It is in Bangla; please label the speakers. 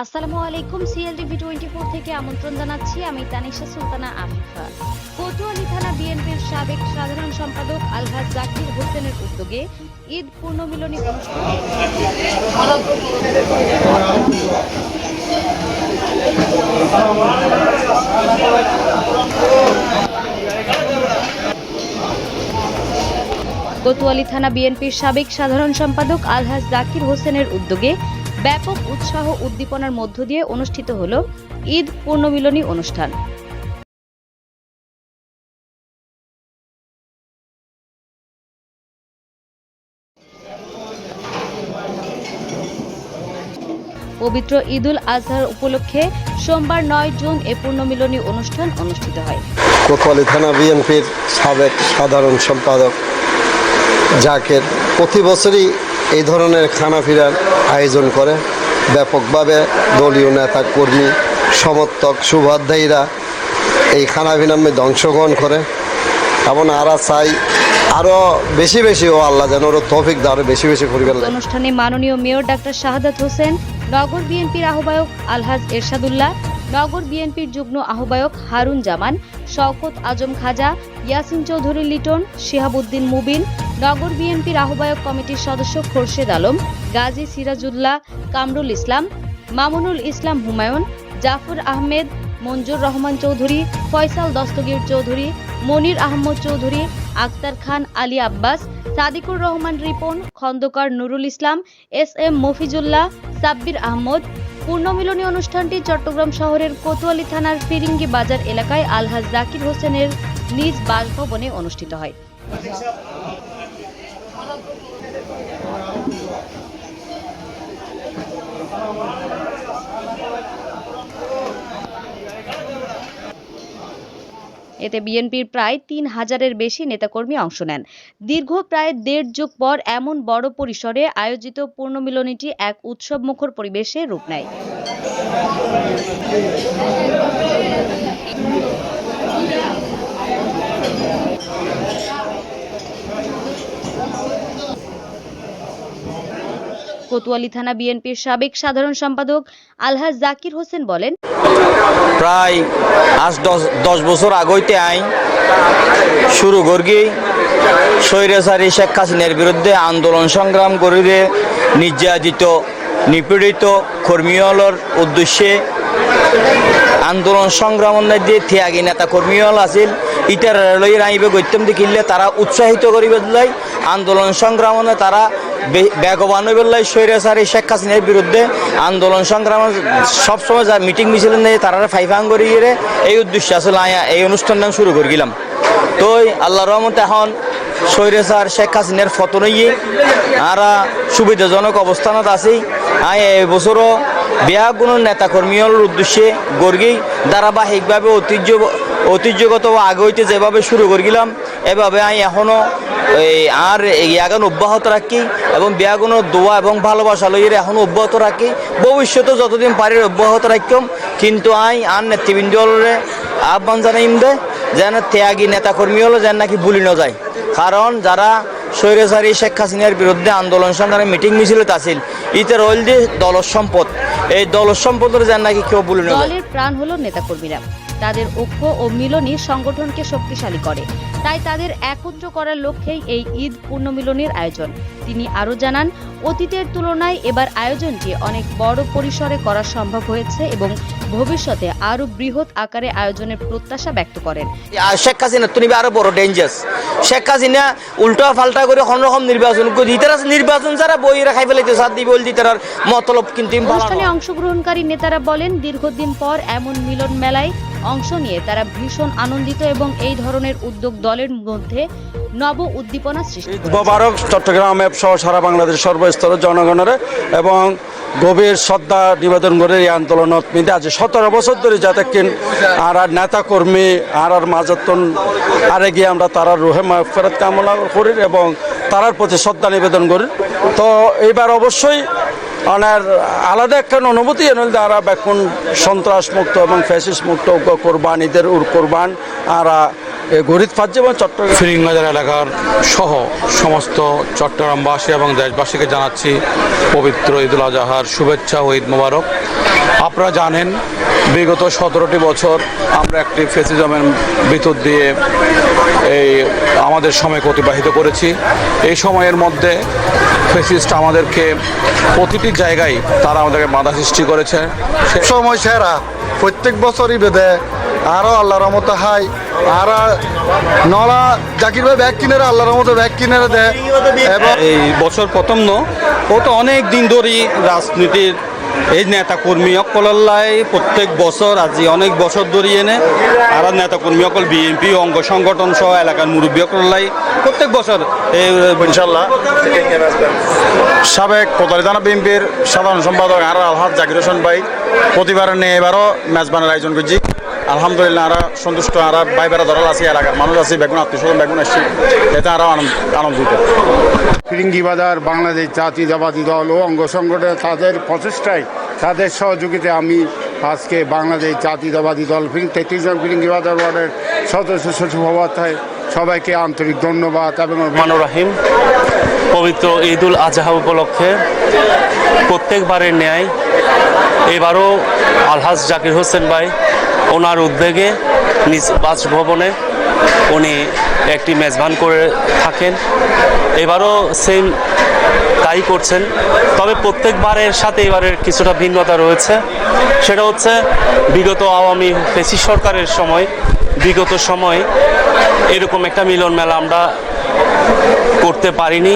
Speaker 1: আসসালামু আলাইকুম সিএলটিভি টোয়েন্টি ফোর থেকে আমন্ত্রণ জানাচ্ছি। আমি তানিশা সুলতানা আফিফা কোতোয়ালি থানা বিএনপির সাবেক সাধারণ সম্পাদক আলহাজ জাকির হোসেনের উদ্যোগে ঈদ পূর্ণমিলনী অনুষ্ঠানে কোতোয়ালি থানা বিএনপির সাবেক সাধারণ সম্পাদক আলহাজ জাকির হোসেনের উদ্যোগে ব্যাপক উৎসাহ উদ্দীপনার মধ্য দিয়ে অনুষ্ঠিত হল ঈদ পূর্ণমিলনী অনুষ্ঠান। পবিত্র ঈদুল আজহার উপলক্ষে সোমবার নয় জুন এ পূর্ণমিলনী অনুষ্ঠান অনুষ্ঠিত হয়।
Speaker 2: কোতোয়ালি থানা বিএনপির সাবেক সাধারণ সম্পাদক জাকের প্রতি বছরই এই ধরনের খানাফিরার আয়োজন করে। ব্যাপকভাবে দলীয় নেতা কর্মী সমর্থক, শুভাধ্যায়ীরা এই খানাফিনার মধ্যে অংশগ্রহণ করে এবং আরা চাই আরও বেশি বেশি, ও আল্লাহ যেন ওর তৌফিক দেয় আরও বেশি বেশি করিবেন
Speaker 1: অনুষ্ঠানে মাননীয় মেয়র ডাক্তার শাহাদাত হোসেন, নগর বিএনপির আহ্বায়ক আলহাজ এরশাদুল্লাহ নগর বিএনপির যুগ্ম আহ্বায়ক হারুন জামান, শওকত আজম খাজা, ইয়াসিন চৌধুরী লিটন, শিহাবুদ্দিন মুবিন, নগর বিএনপির আহ্বায়ক কমিটির সদস্য খোরশেদ আলম, গাজী সিরাজুল্লাহ কামরুল ইসলাম, মামুনুল ইসলাম হুমায়ুন, জাফর আহমেদ, মঞ্জুর রহমান চৌধুরী, ফয়সাল দস্তগীর চৌধুরী, মনির আহমদ চৌধুরী আক্তার খান আলী আব্বাস, সাদিকুর রহমান রিপন, খন্দকার নুরুল ইসলাম, এস এম মফিজুল্লাহ, সাব্বির আহমদ পূর্ণমিলনী অনুষ্ঠানটি চট্টগ্রাম শহরের কোতোয়ালি থানার ফিরিঙ্গি বাজার এলাকায় আলহাজ জাকির হোসেনের নিজ বাসভবনে অনুষ্ঠিত হয়। এতে বিএনপির প্রায় তিন হাজারের বেশি নেতাকর্মী অংশ নেন। দীর্ঘ প্রায় দেড় যুগ পর এমন বড় পরিসরে আয়োজিত পূর্ণমিলনীটি এক উৎসবমুখর পরিবেশে রূপ নেয়। কোতোয়ালি থানা বিএনপির সাবেক সাধারণ সম্পাদক আলহাজ জাকির হোসেন বলেন
Speaker 3: প্রায় আজ দশ দশ বছর আগইতে আইন শুরু করগি। স্বৈরাচারী শেখ হাসিনার বিরুদ্ধে আন্দোলন সংগ্রাম করিলে নির্যাতিত, নিপীড়িত কর্মীহলর উদ্দেশ্যে আন্দোলন সংগ্রামের মধ্যে থিয়াগি নেতা কর্মীহল আছিল। ইটার লই আইবে গৈত্যম দেখিলে তারা উৎসাহিত করিবে আন্দোলন সংগ্রামনে তারা বেগবান হইবে লাই স্বৈরাচারী শেখ হাসিনার বিরুদ্ধে আন্দোলন সংগ্রাম সবসময় যা মিটিং মিছিল নিয়ে তারা ফাইফাং করি গিয়ে এই উদ্দেশ্যে আসলে আয়া এই অনুষ্ঠানটা শুরু করে গেলাম তো আল্লাহ রহমত এখন স্বৈরাচার শেখ হাসিনার ফতন আরা সুবিধাজনক অবস্থানত আছি। আয় এই বছরও বিয়া কোনো নেতা কর্মীর উদ্দেশ্যে গর্গেই ধারাবাহিকভাবে ঐতিহ্য ঐতিহ্যগত আগে হইতে যেভাবে শুরু করে গেলাম এভাবে আমি এখনও এই আর এই আগান অব্যাহত রাখি এবং বিয়াগুনো দোয়া এবং ভালোবাসা লইয়ের এখন অব্যাহত রাখি। ভবিষ্যতে যতদিন পারি অব্যাহত রাখম। কিন্তু আই আর নেতৃবৃন্দরে আহ্বান জানাইম দে, যেন ত্যাগী নেতা কর্মী হলো যেন নাকি ভুলি না যায়। কারণ যারা স্বৈরাচারী শেখ হাসিনার বিরুদ্ধে আন্দোলন সংগ্রামে মিটিং মিছিলত আছিল ইতে রইল দিয়ে দলর সম্পদ এই দলর সম্পদের যেন নাকি কেউ ভুলি না
Speaker 1: দলের প্রাণ হলো নেতাকর্মীরা। তাদের ঐক্য ও মিলনই সংগঠনকে শক্তিশালী করে। তাই তাদের একত্র করার লক্ষ্যেই এই ঈদ পূর্ণমিলনীর আয়োজন। তিনি আরও জানান অতীতের তুলনায় এবার আয়োজনটি অনেক বড় পরিসরে করা সম্ভব হয়েছে এবং ভবিষ্যতে আরও বৃহৎ আকারে আয়োজনের প্রত্যাশা ব্যক্ত করেন।
Speaker 3: শেখ হাসিনা তুমি আরও বড় ডেঞ্জার শেখ হাসিনা উল্টা ফাল্টা করে কোন রকম নির্বাচন করে ইতারা নির্বাচন ছাড়া বই রাখাই ফেলাইতে সাত দিব ইতারার মতলব কিন্তু
Speaker 1: অনুষ্ঠানে অংশগ্রহণকারী নেতারা বলেন দীর্ঘদিন পর এমন মিলন মেলায় অংশ নিয়ে তারা ভীষণ আনন্দিত এবং এই ধরনের উদ্যোগ দলের মধ্যে নব উদ্দীপনা সৃষ্টি।
Speaker 4: মোবারক চট্টগ্রাম অ্যাপ সহ সারা বাংলাদেশ সর্বস্তরের জনগণের এবং গভীর শ্রদ্ধা নিবেদন করে এই আন্দোলনত মিলে আজ সতেরো বছর ধরে যাতে কিন আর আর নেতা কর্মী আর আর মাজতন আরে গিয়ে আমরা তারা রোহে ফেরত কামনা করি এবং তারার প্রতি শ্রদ্ধা নিবেদন করি তো এইবার অবশ্যই ওনার আলাদা একটা অনুভূতি এনে তারা এখন সন্ত্রাস মুক্ত এবং ফ্যাসিস মুক্ত কোরবান ঈদের উর কোরবান, আর ফাজ এবং চট্টগ্রাম?
Speaker 5: ফিরিংবাজার এলাকার সহ সমস্ত চট্টগ্রামবাসী এবং দেশবাসীকে জানাচ্ছি পবিত্র ঈদুল আজহার শুভেচ্ছা ও ঈদ মোবারক। আপনারা জানেন বিগত সতেরোটি বছর আমরা একটি ফেসিজমের ভিতর দিয়ে এই আমাদের সময় অতিবাহিত করেছি। এই সময়ের মধ্যে ফেসিস্ট আমাদেরকে প্রতিটি জায়গায় তারা আমাদেরকে বাধা সৃষ্টি করেছে। সে-
Speaker 2: সময় সেরা। প্রত্যেক বছরই বেঁধে আরও আল্লাহর মতো হাই। আর নলা জাকির ভাই ব্যাগ কিনে আল্লাহর মতো ব্যাগ কিনে দেয়। এবং
Speaker 6: এই বছর প্রথম ন ও তো অনেক দিন ধরেই রাজনীতির এই নেতা কর্মী অকলাই প্রত্যেক বছর আজি অনেক বছর ধরে এনে আর নেতা কর্মী অকল বিএনপি অঙ্গ সংগঠন সহ এলাকার মুরব্বী অকলাই প্রত্যেক বছর এই
Speaker 7: ইনশাল্লাহ সাবেক কোতারি থানা বিএনপির সাধারণ সম্পাদক আর আলহাজ জাকির হোসেন ভাই প্রতিবার নিয়ে এবারও মেজবানের আয়োজন করছি। আলহামদুলিল্লাহ আরা সন্তুষ্ট আর ভাই বেড়া ধরাল আছে এলাকার মানুষ আছে বেগুন আত্মীয় স্বজন বেগুন আসছি এতে আরও আনন্দ আনন্দিত।
Speaker 8: ফিরিঙ্গি বাজার বাংলাদেশ জাতীয়তাবাদী দল ও অঙ্গ সংগঠন তাদের প্রচেষ্টায় তাদের সহযোগিতায় আমি আজকে বাংলাদেশ জাতীয়তাবাদী দল ফিরিং তেত্রিশ জন ফিরিঙ্গি বাজার ওয়ার্ডের সদস্য সচিব হওয়ার তাই সবাইকে আন্তরিক ধন্যবাদ এবং
Speaker 9: রহমানুর রাহিম পবিত্র ঈদুল আজহা উপলক্ষে প্রত্যেকবারের ন্যায় এবারও আলহাজ জাকির হোসেন ভাই ওনার উদ্যোগে নিজ বাসভবনে উনি একটি মেজবান করে থাকেন। এবারও সেম তাই করছেন। তবে প্রত্যেকবারের সাথে এবারের কিছুটা ভিন্নতা রয়েছে। সেটা হচ্ছে বিগত আওয়ামী ফেসি সরকারের সময়, বিগত সময় এরকম একটা মিলন মেলা আমরা করতে পারিনি।